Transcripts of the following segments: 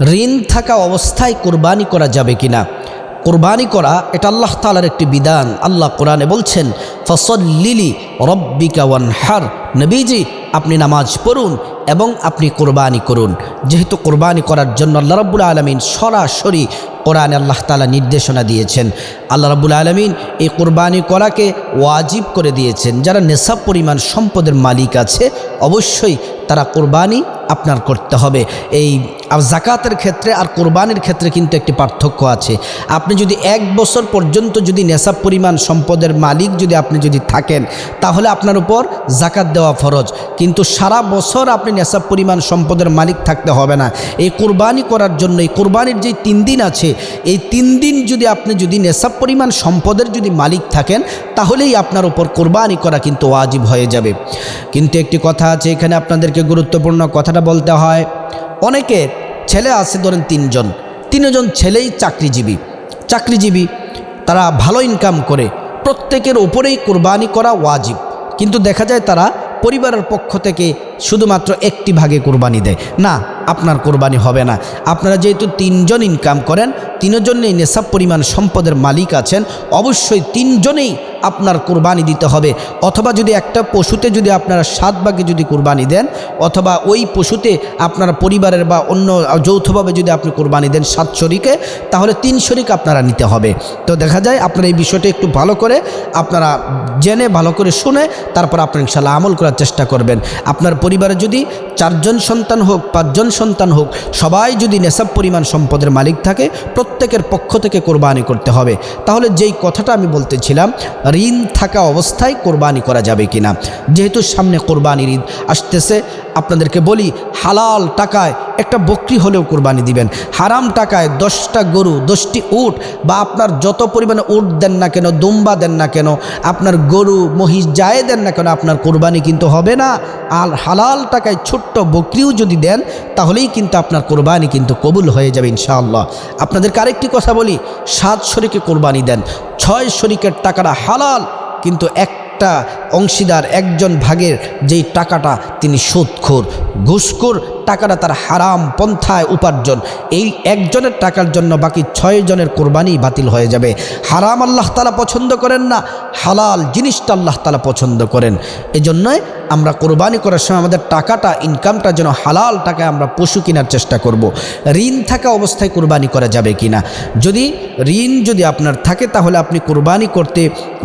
ঋণ থাকা অবস্থায় কোরবানি করা যাবে কিনা? কোরবানি করা, এটা আল্লাহ তালার একটি বিধান। আল্লাহ কোরআনে বলছেন, ফসল্লিলি রব্বিকা ওয়ানহার। নবীজি, আপনি নামাজ পড়ুন এবং আপনি কোরবানি করুন। যেহেতু কোরবানি করার জন্য আল্লাহ রব্বুল আলমিন সরাসরি কোরআনে আল্লাহ তালা নির্দেশনা দিয়েছেন। আল্লাহ রাবুল আলমিন এই কোরবানি করাকে ওয়াজিব করে দিয়েছেন। যারা নেশাব পরিমাণ সম্পদের মালিক আছে, অবশ্যই তারা কোরবানি আপনার করতে হবে। এই আর জাকাতের ক্ষেত্রে আর কোরবানির ক্ষেত্রে কিন্তু একটি পার্থক্য আছে। আপনি যদি এক বছর পর্যন্ত যদি নেশাব পরিমাণ সম্পদের মালিক যদি আপনি যদি থাকেন, তাহলে আপনার উপর জাকাত দেওয়া ফরজ। কিন্তু সারা বছর আপনি নেশাব পরিমাণ সম্পদের মালিক থাকতে হবে না। এই কোরবানি করার জন্য, এই কোরবানির যে তিন দিন আছে, এই তিন দিন যদি আপনি যদি নেশাব পরিমাণ সম্পদের যদি মালিক থাকেন, তাহলেই আপনার উপর কোরবানি করা কিন্তু ওয়াজিব হয়ে যাবে। কিন্তু একটি কথা আছে, এখানে আপনাদেরকে গুরুত্বপূর্ণ কথাটা বলতে হয়। অনেকে ছেলে আছে ধরেন তিনজন। তিনজন ছেলেই চাকরিজীবী। চাকরিজীবী, তারা ভালো ইনকাম করে। প্রত্যেকের ওপরেই কোরবানি করা ওয়াজিব। কিন্তু দেখা যায় তারা পরিবারের পক্ষ থেকে শুধুমাত্র একটি ভাগে কোরবানি দেয়। না, আপনার কোরবানি হবে না। আপনারা যেহেতু তিনজন ইনকাম করেন, তিনজনেই নেশাব পরিমাণ সম্পদের মালিক আছেন, অবশ্যই তিনজনেই আপনার কোরবানি দিতে হবে। অথবা যদি একটা পশুতে যদি আপনারা সাত ভাগে যদি কোরবানি দেন, অথবা ওই পশুতে আপনার পরিবারের বা অন্য যৌথভাবে যদি আপনি কোরবানি দেন সাত শরিকে, তাহলে তিন শরিক আপনারা নিতে হবে। তো দেখা যায় আপনারা এই বিষয়টা একটু ভালো করে আপনারা জেনে, ভালো করে শুনে, তারপর আপনার ইনশাল্লাহ আমল করার চেষ্টা করবেন। আপনার পরিবারে যদি চারজন সন্তান হোক, পাঁচজন সন্তান হোক, সবাই যদি নেশাব পরিমাণ সম্পদের মালিক থাকে, প্রত্যেকের পক্ষ থেকে কোরবানি করতে হবে। তাহলে যেই কথাটা আমি বলতেছিলাম ঋণ থাকা অবস্থায় কোরবানি করা যাবে কিনা? যেহেতু সামনে কোরবানির ঈদ আসতেছে, আপনাদেরকে বলি, হালাল টাকায় একটা বকরি হলেও কোরবানি দিবেন। হারাম টাকায় দশটা গরু, দশটি উট বা আপনার যত পরিমাণে উট দেন না কেন, দুম্বা দেন না কেন, আপনার গরু মহিষ যায় দেন না কেন, আপনার কোরবানি কিন্তু হবে না। আর হালাল টাকায় ছোট্ট বকরিও যদি দেন, তাহলেই কিন্তু আপনার কোরবানি কিন্তু কবুল হয়ে যাবে ইনশাআল্লাহ। আপনাদেরকে আরেকটি কথা বলি, সাত শরিকে কোরবানি দেন। ছয় শরিকের টাকাটা হালাল, কিন্তু একটা অংশীদার একজন ভাগের যেই টাকাটা তিনি সুদখোর। ঘুষখোর টাকাটা তার হারাম পন্থায় উপার্জন। এই একজনের টাকার জন্য বাকি ছয় জনের কোরবানি বাতিল হয়ে যাবে। হারাম আল্লাহ তালা পছন্দ করেন না, হালাল জিনিসটা আল্লাহ তালা পছন্দ করেন। এজন্যই আমরা কোরবানি করার সময় আমাদের টাকাটা ইনকামটা যেন হালাল টাকায় আমরা পশু কেনার চেষ্টা করব। ঋণ থাকা অবস্থায় কোরবানি করা যাবে কিনা? যদি ঋণ যদি আপনার থাকে, তাহলে আপনি কোরবানি করতে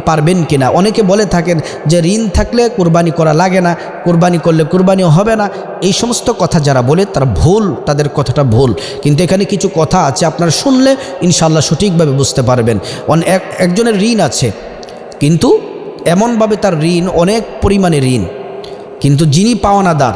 পারবেন কি না অনেকে বলে থাকেন যে ঋণ থাকলে কোরবানি করা লাগে না, কোরবানি করলে কোরবানিও হবে না। এই সমস্ত কথা যারা বলে, তারা ভুল, তাদের কথাটা ভুল। কিন্তু এখানে কিছু কথা আছে, আপনারা শুনলে ইনশাল্লাহ সঠিকভাবে বুঝতে পারবেন। একজনের ঋণ আছে, কিন্তু এমনভাবে তার ঋণ, অনেক পরিমাণে ঋণ। কিন্তু যিনি পাওনাদার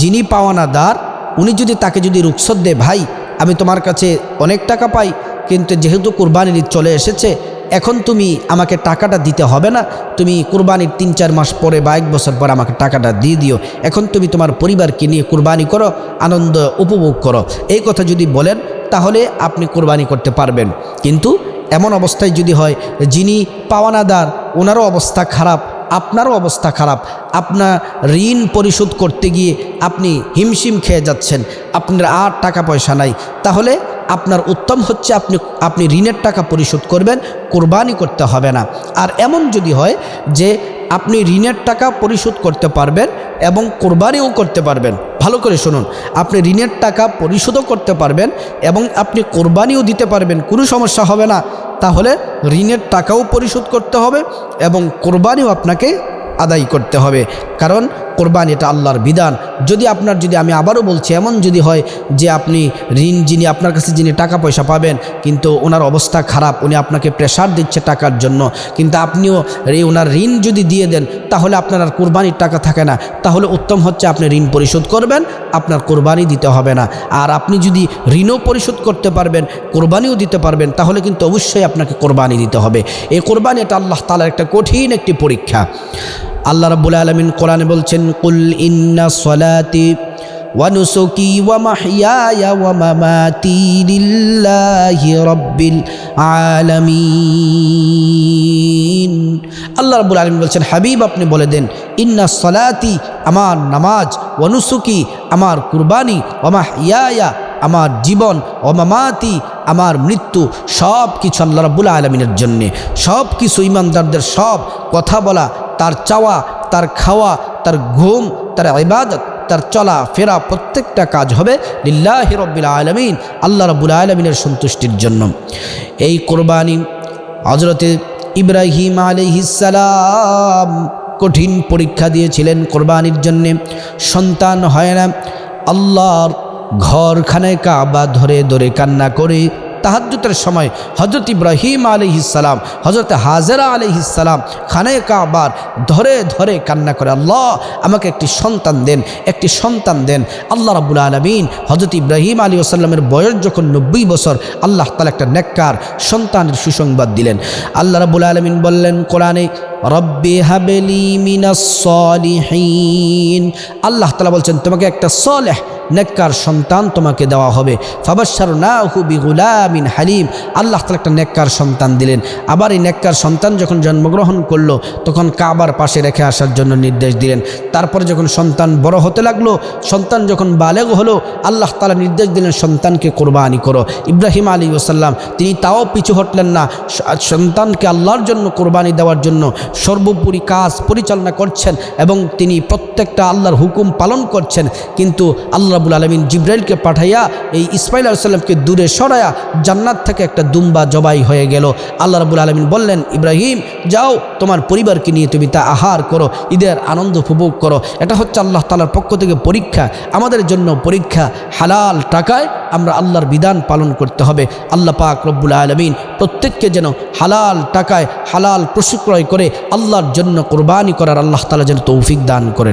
যিনি পাওনাদার, উনি যদি তাকে যদি রুখসত দেয়, ভাই, আমি তোমার কাছে অনেক টাকা পাই, কিন্তু যেহেতু কোরবানির ঈদ চলে এসেছে, এখন তুমি আমাকে টাকাটা দিতে হবে না। তুমি কোরবানির তিন চার মাস পরে বা এক বছর পরে আমাকে টাকাটা দিয়ে দিও। এখন তুমি তোমার পরিবারকে নিয়ে কোরবানি করো, আনন্দ উপভোগ করো। এই কথা যদি বলেন, তাহলে আপনি কোরবানি করতে পারবেন। কিন্তু এমন অবস্থায় যদি হয়, যিনি পাওয়ানাদার ওনারও অবস্থা খারাপ। আপনারও অবস্থা খারাপ। আপনার ঋণ পরিশোধ করতে গিয়ে আপনি হিমশিম খেয়ে যাচ্ছেন। আপনার আর টাকা পয়সা নাই। তাহলে আপনার উত্তম হচ্ছে আপনি আপনি ঋণের টাকা পরিশোধ করবেন, কোরবানি করতে হবে না। আর এমন যদি হয় যে আপনি ঋণের টাকা পরিশোধ করতে পারবেন এবং কোরবানিও করতে পারবেন। ভালো করে শুনুন। আপনি ঋণের টাকা পরিশোধও করতে পারবেন এবং আপনি কোরবানিও দিতে পারবেন। কোনো সমস্যা হবে না। তাহলে ঋণের টাকাও পরিশোধ করতে হবে এবং কোরবানিও আপনাকে আদায় করতে হবে। কারণ কোরবানি, এটা আল্লাহর বিধান। যদি আপনার, যদি আমি আবারও বলছি, এমন যদি হয় যে আপনি ঋণ, যিনি আপনার কাছে, যিনি টাকা পয়সা পাবেন, কিন্তু ওনার অবস্থা খারাপ, উনি আপনাকে প্রেশার দিচ্ছে টাকার জন্য, কিন্তু আপনিও এই ওনার ঋণ যদি দিয়ে দেন, তাহলে আপনার আর কোরবানির টাকা থাকে না। তাহলে উত্তম হচ্ছে আপনি ঋণ পরিশোধ করবেন, আপনার কোরবানি দিতে হবে না। আর আপনি যদি ঋণও পরিশোধ করতে পারবেন, কোরবানিও দিতে পারবেন, তাহলে কিন্তু অবশ্যই আপনাকে কোরবানি দিতে হবে। এই কোরবানি, এটা আল্লাহ তালার একটা কঠিন একটি পরীক্ষা। আল্লাহ রাব্বুল আলামিন কোরআনে বলছেন, কুল ইন্না সলাতি মাহইয়ায়া ওয়া মামাতি লিল্লাহি রাব্বিল আলামিন। আল্লাহ রাব্বুল আলামিন বলছেন, হাবিব, আপনি বলে দেন, ইন্না সলাতি আমার নামাজ, ওয়া নুসুকি আমার কুরবানি, ওয়া মাহইয়ায়া আমার জীবন অমামাতি আমার মৃত্যু সব কিছু আল্লাহ রাবুল আলমিনের জন্যে। সব কিছু ইমানদারদের সব কথা বলা, তার চাওয়া, তার খাওয়া, তার ঘুম, তার ইবাদত, তার চলা ফেরা প্রত্যেকটা কাজ হবে লিল্লাহ রব্বিল আলমিন, আল্লাহ রব্বুল আলমিনের সন্তুষ্টির জন্য। এই কোরবানি হজরতে ইব্রাহিম আলহিসাল্লাম কঠিন পরীক্ষা দিয়েছিলেন কোরবানির জন্যে। সন্তান হয় না, আল্লাহর ঘরখানায় কাবা ধরে ধরে কান্না করে তাহাজ্জুতের সময় হজরত ইব্রাহিম আলহিসাল্লাম হজরত হাজরা ইসালাম খানে কাবার ধরে ধরে কান্না করে, আল্লাহ, আমাকে একটি সন্তান দেন, একটি সন্তান দেন। আল্লাহ রাবুল আলমিন হজরত ইব্রাহিম আলী আসাল্লামের বয়স যখন নব্বই বছর, আল্লাহ তালা একটা নেককার সন্তানের সুসংবাদ দিলেন। আল্লাহ রাবুল আলমিন বললেন, কোরআনে রব্বে হাবেলি মিনাস সলিহীন। আল্লাহ তালা বলছেন, তোমাকে একটা সলেহ নেককার সন্তান তোমাকে দেওয়া হবে। ফাবাসার না হুবি গুলামিন হালিম। আল্লাহ তালা একটা নেককার সন্তান দিলেন। আবার এই নেককার সন্তান যখন জন্মগ্রহণ করল, তখন কাবার পাশে রেখে আসার জন্য নির্দেশ দিলেন। তারপরে যখন সন্তান বড় হতে লাগল, সন্তান যখন বালেগ হলো, আল্লাহ তালা নির্দেশ দিলেন, সন্তানকে কোরবানি করো। ইব্রাহিম আলী ওসাল্লাম তিনি তাও পিছু হটলেন না। সন্তানকে আল্লাহর জন্য কোরবানি দেওয়ার জন্য সর্বোপরি কাজ পরিচালনা করছেন এবং তিনি প্রত্যেকটা আল্লাহর হুকুম পালন করছেন। কিন্তু আল্লাহ রাবুল আলমিন জিব্রাইলকে পাঠাইয়া এই ইসমাইল আলাইসাল্লামকে দূরে সরায়া জান্নাত থেকে একটা দুম্বা জবাই হয়ে গেল। আল্লাহ রাবুল আলমিন বললেন, ইব্রাহিম, যাও, তোমার পরিবারকে নিয়ে তুমি আহার করো, ঈদের আনন্দ উপভোগ করো। এটা হচ্ছে আল্লাহ তালার পক্ষ থেকে পরীক্ষা। আমাদের জন্য পরীক্ষা হালাল টাকায় আমরা আল্লাহর বিধান পালন করতে হবে। আল্লাহ পাক রব্বুল আলমিন প্রত্যেককে যেন হালাল টাকায় হালাল প্রশিক্রয় করে আল্লাহর জন্য কোরবানি করার আল্লাহ তালা যেন তৌফিক দান করেন।